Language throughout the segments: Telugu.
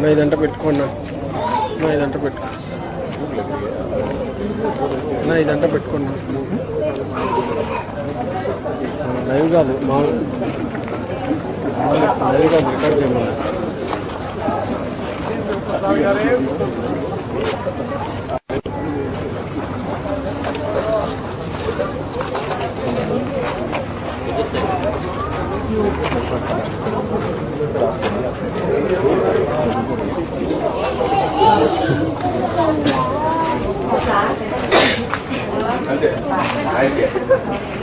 నా ఇదంతా పెట్టుకున్నా నా ఇదంట పెట్టుకో. నా ఇదంట పెట్టుకున్నా లైవ్ కాదు మా లైవ్ కాదు రికార్డ్ చేయమన్నా. 嗯好一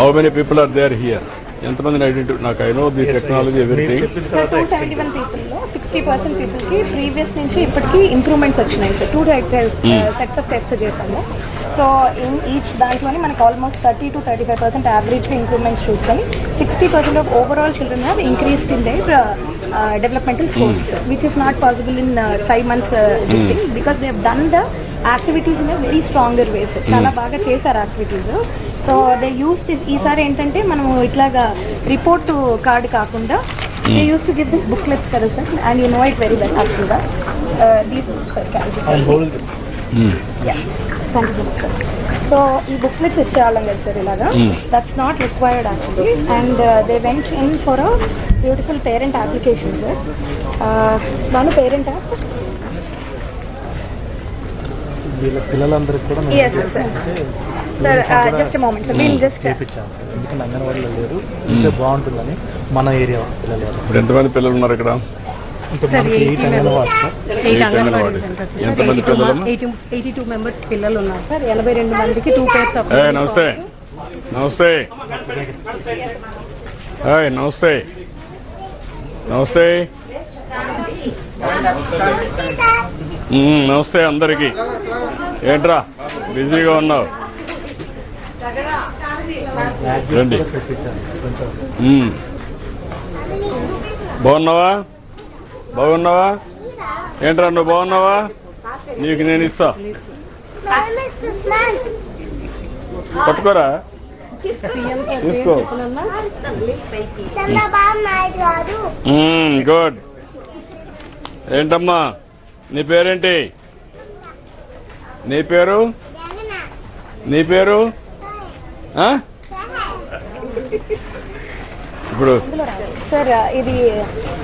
how many people are there here ఎంతమందిని ఐడెంటిఫై నాకు I know the technology everything sir two seventy one పీపుల్లో sixty percent పీపుల్కి ప్రీవియస్ నుంచి ఇప్పటికి ఇంప్రూవ్మెంట్స్ వచ్చినాయి. Sir two sets of test చేశాము. సో ఇన్ ఈచ్ దాంట్లోనే మనకి almost thirty to thirty five percent average improvements చూసుకొని sixty percent of overall children have increased in their developmental scores which is not possible in five months because they done the activities in very stronger ways చాలా బాగా చేశారు activities so they use this ఈసారి ఏంటంటే మనం ఇట్లాగా రిపోర్ట్ కార్డ్ కాకుండా they use to give this booklets కదా sir and you know it very well యాక్చువల్గా these sir thank you so much sir so ఈ బుక్లెట్స్ ఇచ్చేవాళ్ళం కదా సార్ ఇలాగా. Hmm. That's not required actually and they went in for a beautiful parent application sir మన పేరెంట్ యాప్ వీళ్ళ పిల్లలందరికీ కూడా Yes, sir. Sir, just a moment, sir. We'll just- చేయించాం సార్ ఎందుకంటే అంగన్వాడీలో లేరు. ఉంటే బాగుంటుందని మన ఏరియా పిల్లలు. ఇప్పుడు ఎంతమంది పిల్లలు ఉన్నారు ఇక్కడ? ఎంతమంది పిల్లలమ్మా ఎయిటీ టూ మెంబర్స్ పిల్లలు? ఉన్నారు సార్ ఎనభై రెండు మందికి టూ పేర్స్ ఏ నమస్తే. నమస్తే. హాయ్ నమస్తే. నమస్తే. నమస్తే అందరికి. ఏంట్రా? బిజీగా ఉన్నావు. రండి. బాగున్నావా? బాగున్నావా? ఏంట్రా నువ్వు బాగున్నావా? నీకు నేను ఇస్తా. పట్టుకోరా. తీసుకో. గుడ్. ఏంటమ్మా? నీ పేరేంటి? నీ పేరు? నీ పేరు? ఇప్పుడు సార్ ఇది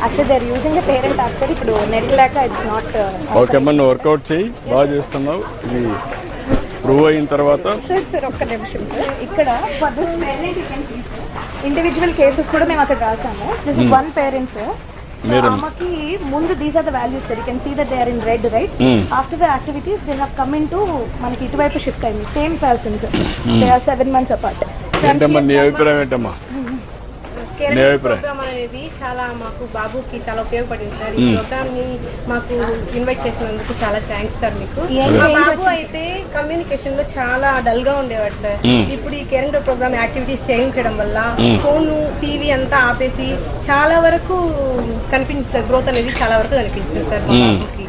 అసలు they're using parent app sir ఇప్పుడు నెట్ లేక ఇట్స్ నాట్ ఓకే నువ్వు వర్కౌట్ చేయి బాగా చేస్తున్నావు. ఇది ప్రూవ్ అయిన తర్వాత. సార్ సార్ ఒక్క నిమిషం సార్. ఇక్కడ ఇండివిజువల్ కేసెస్ కూడా మేము అక్కడ రాసాము. This is. One parent sir మీరు- ఆమెకి ముందు these are the values sir you can see that they are in red right. After the activities they have come in to మనకి ఇటువైపు షిఫ్ట్ అయింది. Same person sir Hmm. They are seven months apart ఏంటమ్మా నీ అభిప్రాయం ఏంటమ్మా? నీ అభిప్రాయం ప్రోగ్రామ్ అనేది చాలా మాకు బాబుకి చాలా ఉపయోగపడింది సార్ ఈ మ్మ్. ప్రోగ్రామ్ని మాకు ఇన్వైట్ చేసినందుకు చాలా థ్యాంక్స్ సార్ మీకు ఏం మా బాబు? అయితే కమ్యూనికేషన్లో చాలా డల్గా ఉండేవాడు సార్ మ్మ్. ఇప్పుడు ఈ కేరింగ్ ప్రోగ్రామ్ యాక్టివిటీస్ చేయించడం వల్ల మ్మ్. ఫోన్ టీవీ అంతా ఆపేసి చాలా వరకు కనిపించింది సార్ గ్రోత్ అనేది చాలా వరకు కనిపించింది సార్ మా మ్మ్. బాబుకి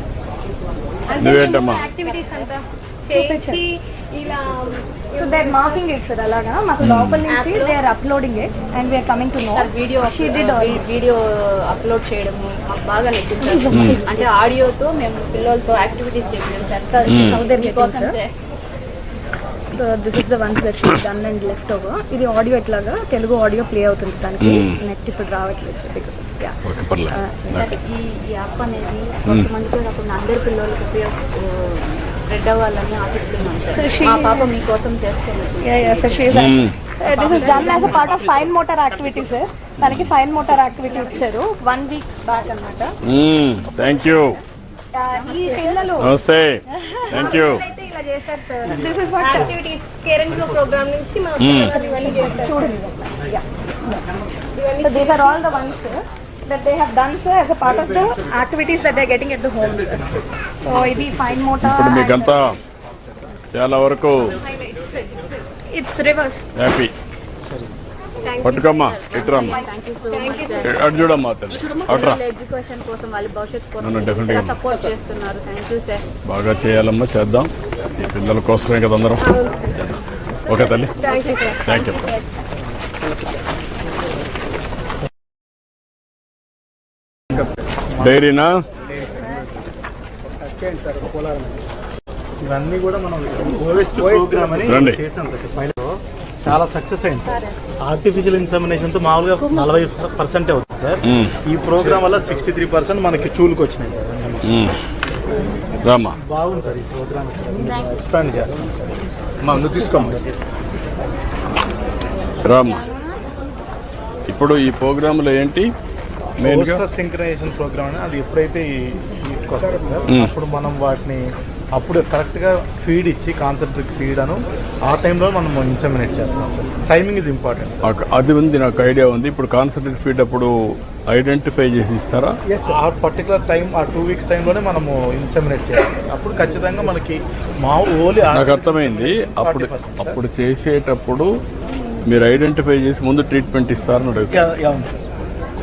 నువ్వేంటమ్మా? యాక్టివిటీస్ అంతా చేయించి ఇలా so they are marking it sir అలాగా? మాకు Hmm. లోపల నుంచి they are uploading it and we're coming to know sir video she did all video upload చేయడము మాకు బాగా నచ్చింది మ్మ్. అంటే ఆడియోతో మేము పిల్లలతో యాక్టివిటీస్ చేసాం సార్. మీకోసం. So this is the one that done and left over ఇది ఆడియో ఎట్లాగా? తెలుగు ఆడియో ప్లే అవుతుంది దానికి. Hmm. నెట్ ఇప్పుడు రావట్లేదు Yeah. ఓకే పర్లేదు. సార్ ఈ ఈ యాప్ అనేది కొంతమందికి కాకుండా అందరి పిల్లలకి ఉపయోగ స్ప్రెడ్ అవ్వాలని ఆశిస్తున్నాం సార్. మా పాప మీకోసం Hmm. This is done as a part of fine motor activity sir తనకి ఫైన్ మోటార్ యాక్టివిటీ ఇచ్చారు. వన్ వీక్ బ్యాక్ అన్నమాట. థ్యాంక్ యూ ఈ పిల్లలు నమస్తే. థ్యాంక్ యూ అయితే ఇలా చేశారు sir this is what activities caring program నుంచి మా మ్మ్. పిల్లలు ఇవన్నీ చేస్తారు చూడండి. These are all the ones that they have done sir as a part of the activities that they're getting at the home sir. So ఇది fine motor ఇప్పుడు మీకంతా చాలా వరకు it's reverse. హ్యాపీ పట్టుకమ్మా ఇట్రమ్మా. Thank you so much sir అటు చూడమ్మా. అట్రా ఎడ్యుకేషన్ కోసం వాళ్ళ భవిష్యత్తు. సపోర్ట్ చేస్తున్నారు థ్యాంక్ యూ సార్ బాగా చేయాలమ్మా చేద్దాం. ఈ పిల్లల కోసమే కదా అందరం. ఓకే తల్లి. Thank you sir. Thank you డైరీనా? ఇవన్నీ కూడా మనం ఓఎస్టీ ప్రోగ్రామ్ అని రండి. చేసాం సార్. ఫైల్ చాలా సక్సెస్ అయింది సార్. ఆర్టిఫిషియల్ ఇన్సమినేషన్తో మామూలుగా నలభై పర్సెంట్ అవుతుంది సార్. ఈ ప్రోగ్రామ్ వల్ల సిక్స్టీ త్రీ పర్సెంట్ మనకి చూలుకు వచ్చినాయి సార్. బాగుంది సార్ ఈ ప్రోగ్రామ్. ఎక్స్పాండ్ చేస్తాం. సార్ మందు తీసుకోమని రామ్మా ఇప్పుడు ఈ ప్రోగ్రాంలో ఏంటి? పోస్టర్ సింక్రనైజేషన్ ప్రోగ్రామ్ అని అది ఎప్పుడైతే వస్తుంది సార్ మ్మ్. అప్పుడు మనం వాటిని అప్పుడు కరెక్ట్గా ఫీడ్ ఇచ్చి కాన్సెప్ట్ ఫీడ్ అను ఆ టైంలో మనం ఇన్సమినేట్ చేస్తాం సార్. టైమింగ్ ఇస్ ఇంపార్టెంట్ అది ఉంది నాకు ఐడియా ఉంది. ఇప్పుడు కాన్సన్ట్రేట్ ఫీడ్ అప్పుడు ఐడెంటిఫై చేసి ఇస్తారా? ఆ పర్టికులర్ టైం ఆ టూ వీక్స్ టైంలోనే మనము ఇన్సమినేట్ చేయాలి. అప్పుడు ఖచ్చితంగా మనకి మా ఓన్లీ నాకు అర్థమైంది. అప్పుడు 40% అప్పుడు చేసేటప్పుడు మీరు ఐడెంటిఫై చేసి ముందు ట్రీట్మెంట్ ఇస్తారని అడుగుతారు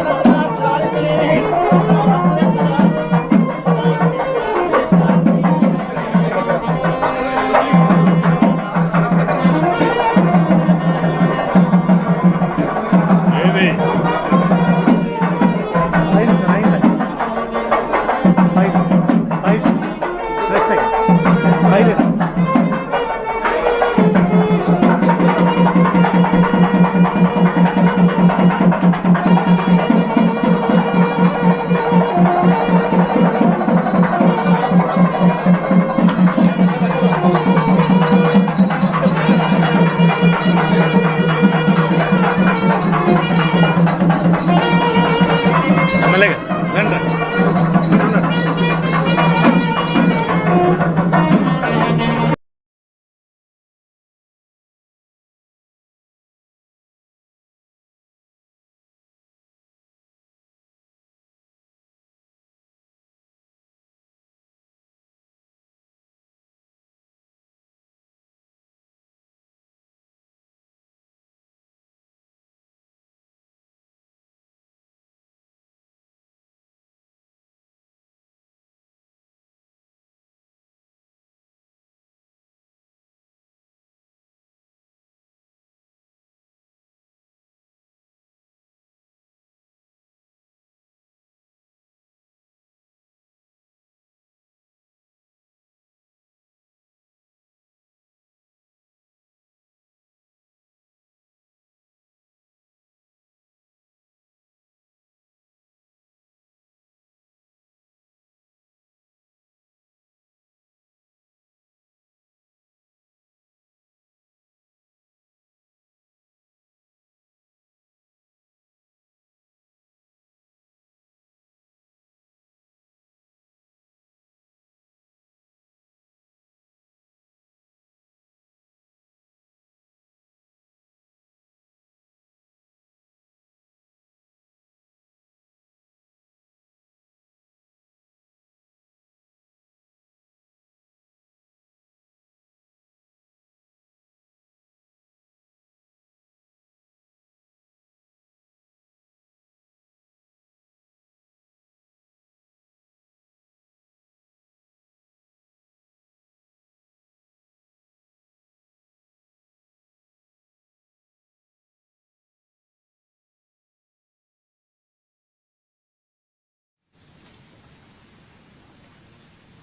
ఏది